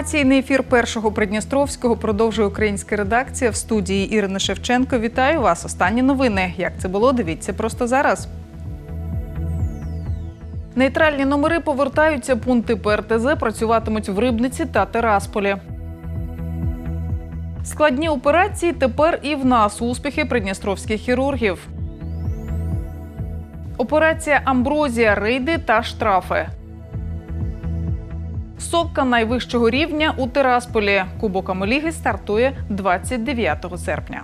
Інформаційний ефір першого Придністровського продовжує українська редакція в студії Ірини Шевченко. Вітаю вас. Останні новини. Як це було? Дивіться просто зараз. Нейтральні номери повертаються. Пункти ПРТЗ працюватимуть в Рибниці та Терасполі. Складні операції тепер і в нас успіхи придністровських хірургів. Операція Амброзія, рейди та штрафи. Сокка найвищого рівня у Тирасполі. Кубок Амеліги стартує 29 серпня.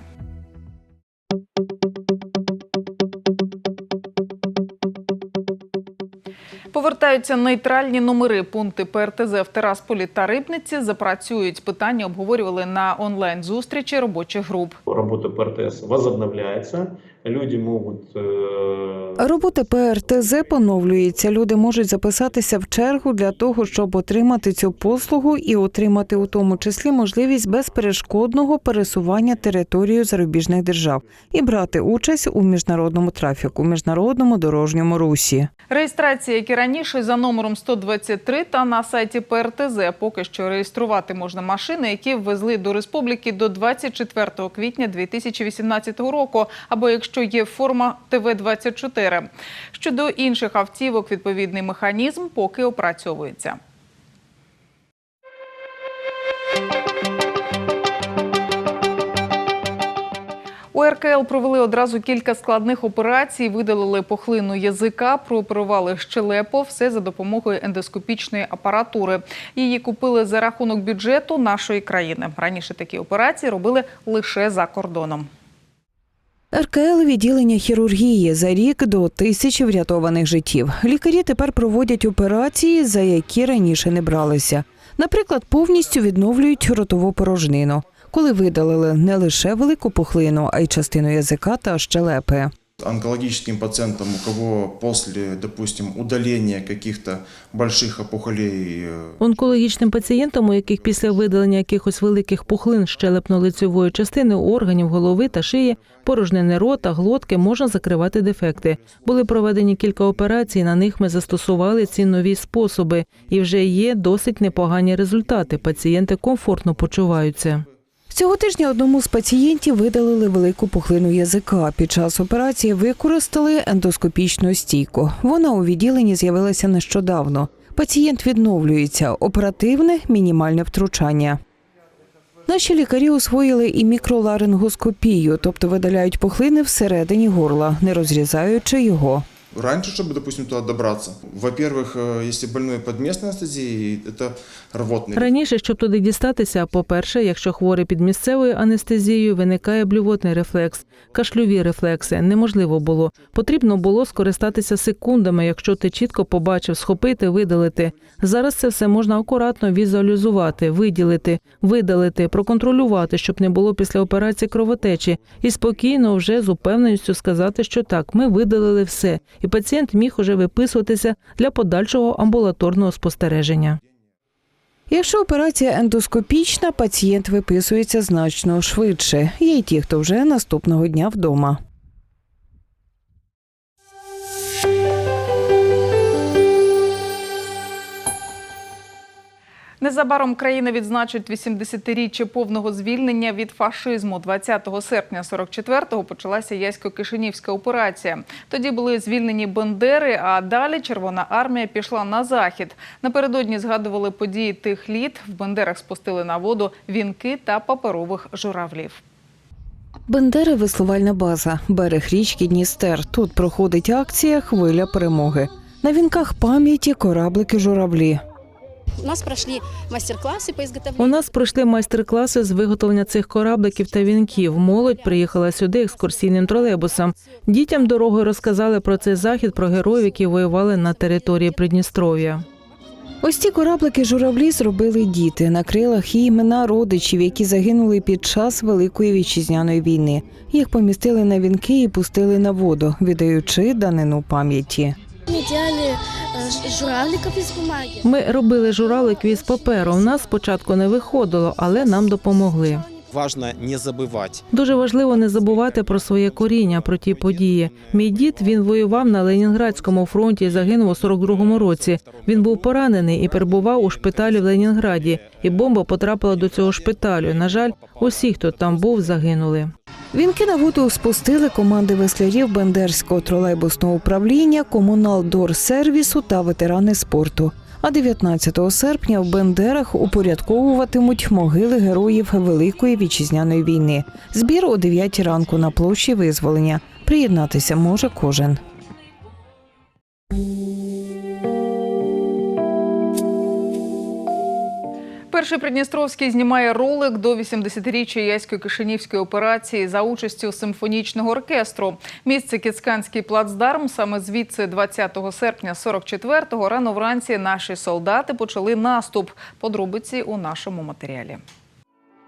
Повертаються нейтральні номери. Пункти ПРТЗ в Тирасполі та Рибниці запрацюють. Питання обговорювали на онлайн зустрічі робочих груп. Работа ПРТС возобновляется. Люди могут э, Робота ПРТЗ поновлюється. Люди можуть записатися в чергу для того, щоб отримати цю послугу і отримати у тому числі можливість безперешкодного пересування територією зарубіжних держав і брати участь у міжнародному трафіку, міжнародному дорожньому русі. Реєстрація, як і раніше, за номером 123 та на сайті ПРТЗ. Поки що реєструвати можна машини, які ввезли до республіки до 24 квітня 2018 року, або якщо є форма ТВ-24. Щодо інших автівок, відповідний механізм поки опрацьовується. У РКЛ провели одразу кілька складних операцій, видалили пухлину язика, прооперували щелепу, все за допомогою ендоскопічної апаратури. Її купили за рахунок бюджету нашої країни. Раніше такі операції робили лише за кордоном. РКЛ відділення хірургії за рік до тисячі врятованих життів. Лікарі тепер проводять операції, за які раніше не бралися. Наприклад, повністю відновлюють ротову порожнину, коли видалили не лише велику пухлину, а й частину язика та щелепи. Онкологическим пациентам, у кого после, допустим, удаления каких-то больших опухолей э, Онкологічним пацієнтам, у яких після видалення якихось великих пухлин щелепно-лицевої частини органів голови та шиї, порожнини рота, глотки можна закривати дефекти. Були проведені кілька операцій. На них ми застосували ці нові способи, і вже є досить непогані результати. Пацієнти комфортно почуваються. Цього тижня одному з пацієнтів видалили велику пухлину язика. Під час операції використали ендоскопічну стійку. Вона у відділенні з'явилася нещодавно. Пацієнт відновлюється. Оперативне мінімальне втручання. Наші лікарі освоїли і мікроларингоскопію, тобто видаляють пухлини всередині горла, не розрізаючи його Раньше, чтобы, допустим, туда добраться, во-первых, э, если больной под местной анестезией, это рвотный Раніше, щоб туди дістатися, по-перше, якщо хворий під місцевою анестезією, виникає блювотний рефлекс, кашльові рефлекси. Неможливо було. Потрібно було скористатися секундами, якщо ти чітко побачив, схопити, видалити. Зараз це все можна акуратно візуалізувати, виділити, видалити, проконтролювати, щоб не було після операції кровотечі, і спокійно вже з упевненістю сказати, що так, ми видалили все, і пацієнт міг уже виписуватися для подальшого амбулаторного спостереження. Якщо операція ендоскопічна, пацієнт виписується значно швидше. Є й ті, хто вже наступного дня вдома. Незабаром країна відзначить 80-річчя повного звільнення від фашизму. 20 серпня 44-го почалася Ясько-Кишинівська операція. Тоді були звільнені Бендери, а далі Червона армія пішла на захід. Напередодні згадували події тих літ. В Бендерах спустили на воду вінки та паперових журавлів. Бендери веслувальна база, берег річки Дністер. Тут проходить акція Хвиля перемоги. На вінках пам'яті кораблики журавлі. У нас прошли мастер-классы по У нас пройшли майстер-класи з виготовлення цих корабликів та вінків. Молодь приїхала сюди екскурсійним тролейбусом. Дітям дорогою розказали про цей захід, про героїв, які воювали на території Придністров'я. Ось ці кораблики журавлі зробили діти. На крилах є імена родичів, які загинули під час Великої вітчизняної війни. Їх помістили на вінки і пустили на воду, віддаючи данину пам'яті. Мы делали э, ж- журавликов бумаги. Ми робили журавлик із паперу. У нас спочатку не виходило, але нам допомогли. Важно не забывать. Дуже важливо не забувати про своє коріння, про ті події. Мій дід він воював на Ленінградському фронті і загинув у 42-му році. Він був поранений і перебував у шпиталі в Ленінграді. І бомба потрапила до цього шпиталю. На жаль, усі, хто там був, загинули. Вінки на воду спустили команди веслярів Бендерського тролейбусного управління, комуналдорсервісу та ветерани спорту. А 19 серпня в Бендерах упорядковуватимуть могили героїв Великої вітчизняної війни. Збір о 9 ранку на площі визволення. Приєднатися може кожен. Перший Придністровський знімає ролик до 80-річчя Яської Кишинівської операції за участю симфонічного оркестру. Місце Кіцканський плацдарм. Саме звідси 20 серпня 44-го рано вранці наші солдати почали наступ. Подробиці у нашому матеріалі.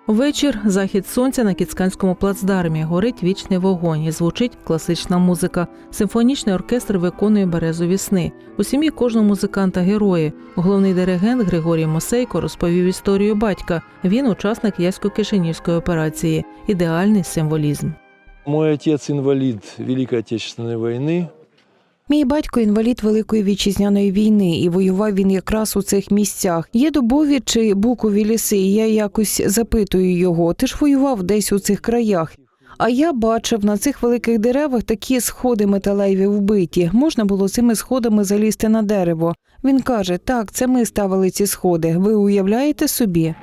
Вечір, захід сонця на Кіцканському плацдармі. Горить вічний вогонь і звучить класична музика. Симфонічний оркестр виконує березові сни. У сім'ї кожного музиканта герої. Головний диригент Григорій Мосейко розповів історію батька. Він учасник Ясько-Кишинівської операції. Ідеальний символізм. Мой отец инвалид Великой Отечественной войны. Мій батько інвалід Великої вітчизняної війни, і воював він якраз у цих місцях. Є дубові чи букові ліси, і я якось запитую його. Ти ж воював десь у цих краях. А я бачив на цих великих деревах такі сходи металеві вбиті. Можна було цими сходами залізти на дерево. Він каже: так, це ми ставили ці сходи. Ви уявляєте собі?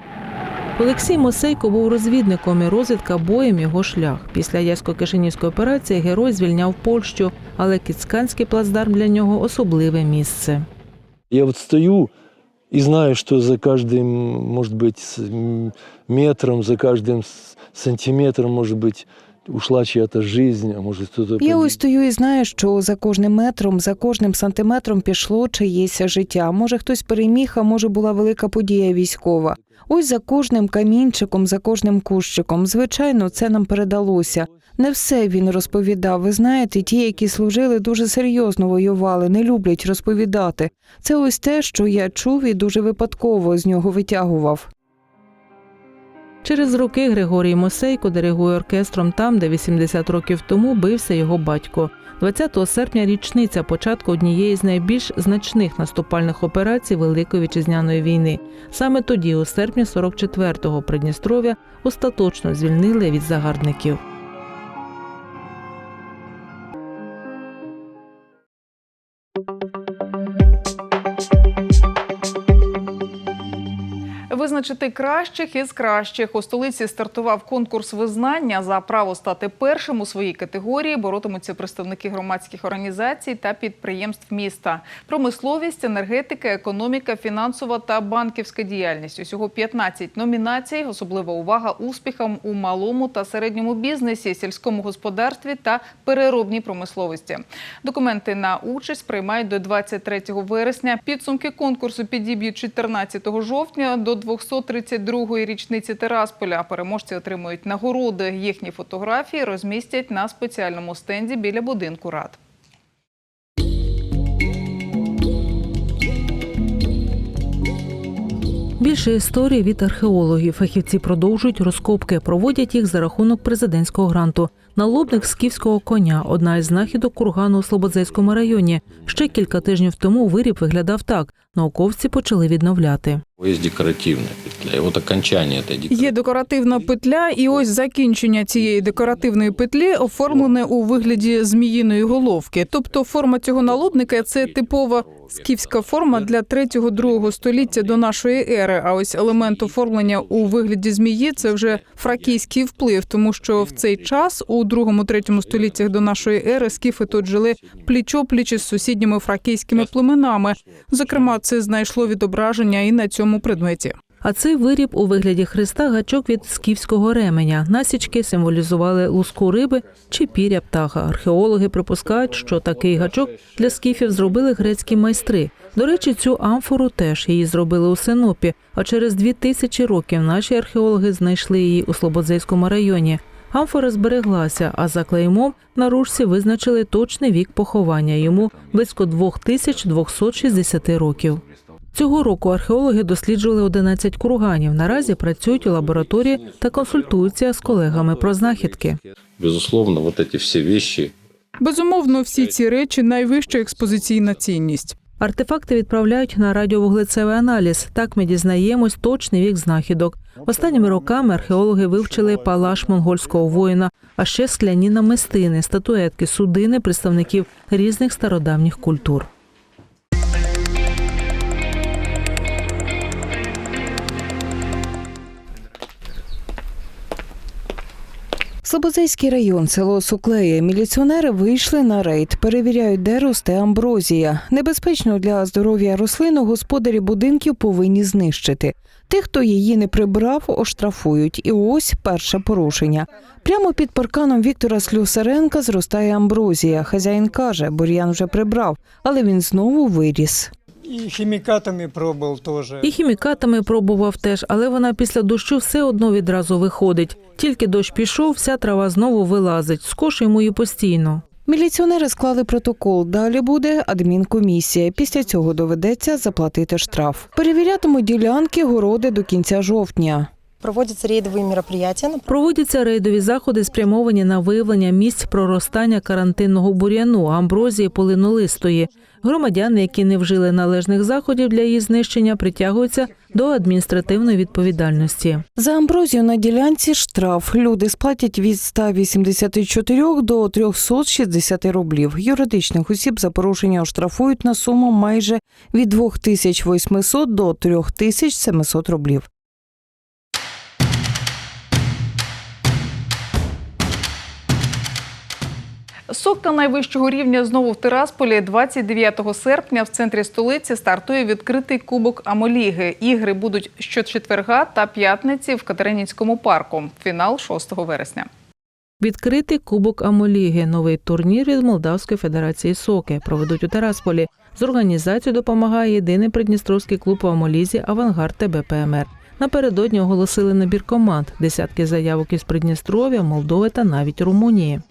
Олексій Мосейко був розвідником і розвідка боєм його шлях. Після Ясько-Кишинівської операції герой звільняв Польщу, але Кіцканський плацдарм для нього особливе місце. Я вот стою и знаю, что за каждым, может быть, с- м, метром, за каждым с- сантиметром, может быть, ушла чья-то жизнь, а может кто-то... Я ось стою і знаю, що за кожним метром, за кожним сантиметром пішло чиєсь життя. Може, хтось переміг, а може була велика подія військова. Ось за кожним камінчиком, за кожним кущиком. Звичайно, це нам передалося. Не все він розповідав. Ви знаєте, ті, які служили, дуже серйозно воювали, не люблять розповідати. Це ось те, що я чув і дуже випадково з нього витягував. Через роки Григорій Мосейко диригує оркестром там, де 80 років тому бився його батько. 20 серпня річниця початку однієї з найбільш значних наступальних операцій Великої вітчизняної війни. Саме тоді, у серпні 44-го Придністров'я остаточно звільнили від загарбників. Визначити кращих із кращих у столиці стартував конкурс визнання за право стати першим у своїй категорії. Боротимуться представники громадських організацій та підприємств міста. Промисловість, енергетика, економіка, фінансова та банківська діяльність. Усього 15 номінацій. Особлива увага успіхам у малому та середньому бізнесі, сільському господарстві та переробній промисловості. Документи на участь приймають до 23 вересня. Підсумки конкурсу підіб'ють 14 жовтня до 232-ї річниці Терасполя. Переможці отримують нагороди. Їхні фотографії розмістять на спеціальному стенді біля будинку рад. Більше історій від археологів. Фахівці продовжують розкопки, проводять їх за рахунок президентського гранту. Налобник скіфського коня одна із знахідок кургану у Слободзейському районі. Ще кілька тижнів тому виріб виглядав так. Науковці почали відновляти. Ось декоративна петля. И вот окончание этой декоративной Є декоративна петля, і ось закінчення цієї декоративної петлі оформлене у вигляді зміїної головки. Тобто форма цього налобника це типова скіфська форма для 3-2 століття до нашої ери. А ось елемент оформлення у вигляді змії це вже фракійський вплив, тому що в цей час у 2-3 століттях до нашої ери скіфи тут жили пліч-опліч із сусідніми фракійськими племенами. Зокрема, це знайшло відображення і на цьому предметі. А цей виріб у вигляді хреста гачок від скіфського ременя. Насічки символізували луску риби чи піря птаха. Археологи припускають, що такий гачок для скіфів зробили грецькі майстри. До речі, цю амфору теж її зробили у Синопі. А через дві тисячі років наші археологи знайшли її у Слободзейському районі. Амфора збереглася, а за клеймом на ручці визначили точний вік поховання йому близько 2260 років. Цього року археологи досліджували 11 курганів. Наразі працюють у лабораторії та консультуються з колегами про знахідки. Безусловно, вот эти все вещи Безумовно, всі ці речі найвища експозиційна цінність. Артефакти відправляють на радіовуглецевий аналіз. Так ми дізнаємось точний вік знахідок. Останніми роками археологи вивчили палаш монгольського воїна, а ще скляні намистини, статуетки, судини представників різних стародавніх культур. Слободзейський район, село Суклеє. Міліціонери вийшли на рейд, перевіряють, де росте амброзія. Небезпечно для здоров'я рослину господарі будинків повинні знищити. Тих, хто її не прибрав, оштрафують. І ось перше порушення. Прямо під парканом Віктора Слюсаренка зростає амброзія. Хазяїн каже, бур'ян вже прибрав, але він знову виріс. И хімікатами пробував теж. І хімікатами пробував теж, але вона після дощу все одно відразу виходить. Тільки дощ пішов, вся трава знову вилазить. Скошуємо її постійно. Міліціонери склали протокол. Далі буде адмінкомісія. Після цього доведеться заплатити штраф. Перевірятимуть ділянки, городи до кінця жовтня. Проводятся рейдовые мероприятия. Проводяться рейдові заходи, спрямовані на виявлення місць проростання карантинного бур'яну, амброзії полинолистої. Громадяни, які не вжили належних заходів для її знищення, притягуються до адміністративної відповідальності. За амброзію на ділянці штраф. Люди сплатять від 184 до 360 рублів. Юридичних осіб за порушення оштрафують на суму майже від 2800 до 3700 рублів. Сокта найвищого рівня знову в Тирасполі 29 серпня в центрі столиці стартує відкритий кубок Амоліги. Ігри будуть щочетверга та п'ятниці в Катеринінському парку. Фінал 6 вересня. Відкритий кубок Амоліги, новий турнір від Молдавської федерації соки проведуть у Терасполі. З організацією допомагає єдиний придністровський клуб в Амолізі Авангард ТБПМР. Напередодні оголосили набір команд, десятки заявок із Придністров'я, Молдови та навіть Румунії.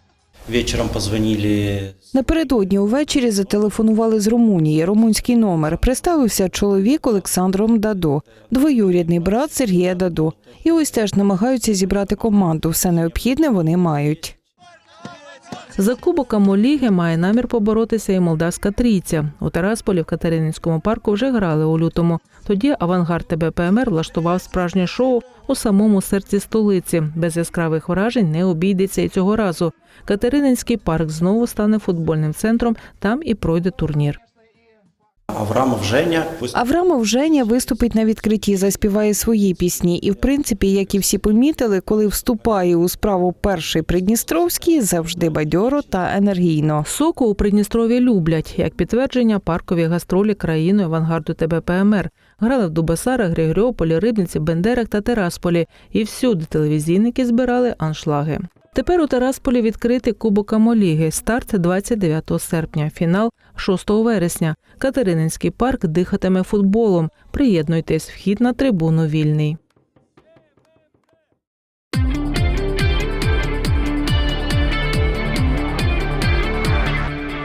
Вечером позвонили Напередодні увечері зателефонували з Румунії. Румунський номер представився чоловік Олександром Дадо, двоюрідний брат Сергія Дадо. І ось теж намагаються зібрати команду. Все необхідне вони мають. За кубок Амоліги має намір поборотися і молдавська трійця. У Тарасполі в Катерининському парку вже грали у лютому. Тоді авангард ТБПМР влаштував справжнє шоу у самому серці столиці. Без яскравих вражень не обійдеться і цього разу. Катерининський парк знову стане футбольним центром. Там і пройде турнір. Аврамов Женя. Аврамов Женя виступить на відкритті, заспіває свої пісні. І, в принципі, як і всі помітили, коли вступає у справу перший Придністровський, завжди бадьоро та енергійно. Соку у Придністрові люблять, як підтвердження паркові гастролі країною авангарду ТБПМР. Грали в Дубасарах, Григоріополі, Рибниці, Бендерах та Терасполі. І всюди телевізійники збирали аншлаги. Тепер у Тарасполі відкритий Кубок Амоліги. Старт 29 серпня, фінал 6 вересня. Катерининський парк дихатиме футболом. Приєднуйтесь, вхід на трибуну вільний.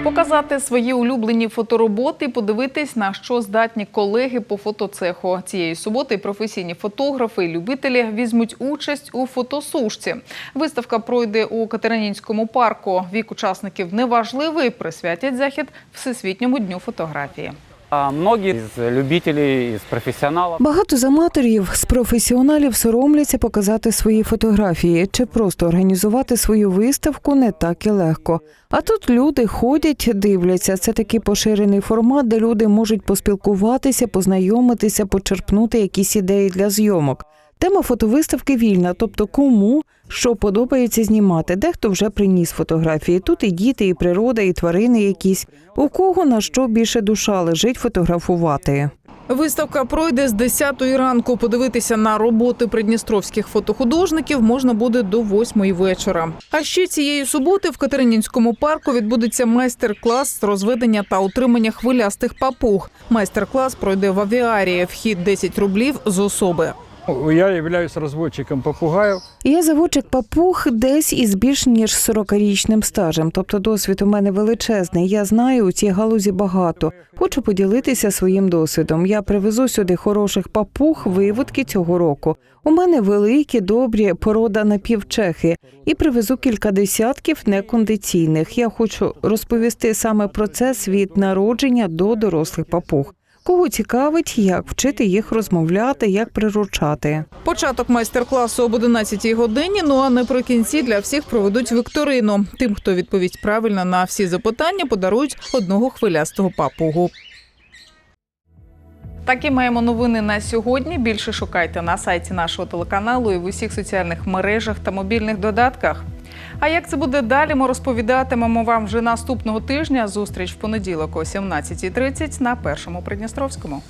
Показати свої улюблені фотороботи, подивитись на що здатні колеги по фотоцеху. Цієї суботи професійні фотографи і любителі візьмуть участь у фотосушці. Виставка пройде у Катеринінському парку. Вік учасників неважливий. Присвятять захід Всесвітньому дню фотографії. Многие из любителей, из профессионалов Багато з аматорів з професіоналів соромляться показати свої фотографії чи просто організувати свою виставку не так і легко. А тут люди ходять, дивляться. Це такий поширений формат, де люди можуть поспілкуватися, познайомитися, почерпнути якісь ідеї для зйомок. Тема фотовиставки вільна, тобто кому що подобається знімати. Дехто вже приніс фотографії. Тут і діти, і природа, і тварини якісь. У кого на що більше душа лежить фотографувати. Виставка пройде з 10 ранку. Подивитися на роботи придністровських фотохудожників можна буде до 8 вечора. А ще цієї суботи в Катеринінському парку відбудеться майстер-клас з розведення та утримання хвилястих папуг. Майстер-клас пройде в авіарії. Вхід 10 рублів з особи. Я являюсь разводчиком попугаев. Я заводчик папуг десь із більш ніж 40-річним стажем. Тобто досвід у мене величезний. Я знаю у цій галузі багато. Хочу поділитися своїм досвідом. Я привезу сюди хороших папуг виводки цього року. У мене великі, добрі порода напівчехи і привезу кілька десятків некондиційних. Я хочу розповісти саме процес від народження до дорослих папуг. Кого цікавить, як вчити їх розмовляти, як приручати. Початок майстер-класу об 11 годині. Ну а наприкінці для всіх проведуть вікторину. Тим, хто відповість правильно на всі запитання, подарують одного хвилястого папугу. Такі маємо новини на сьогодні. Більше шукайте на сайті нашого телеканалу і в усіх соціальних мережах та мобільних додатках. А як це буде далі, ми розповідатимемо вам вже наступного тижня. Зустріч в понеділок о 17.30 на першому Придністровському.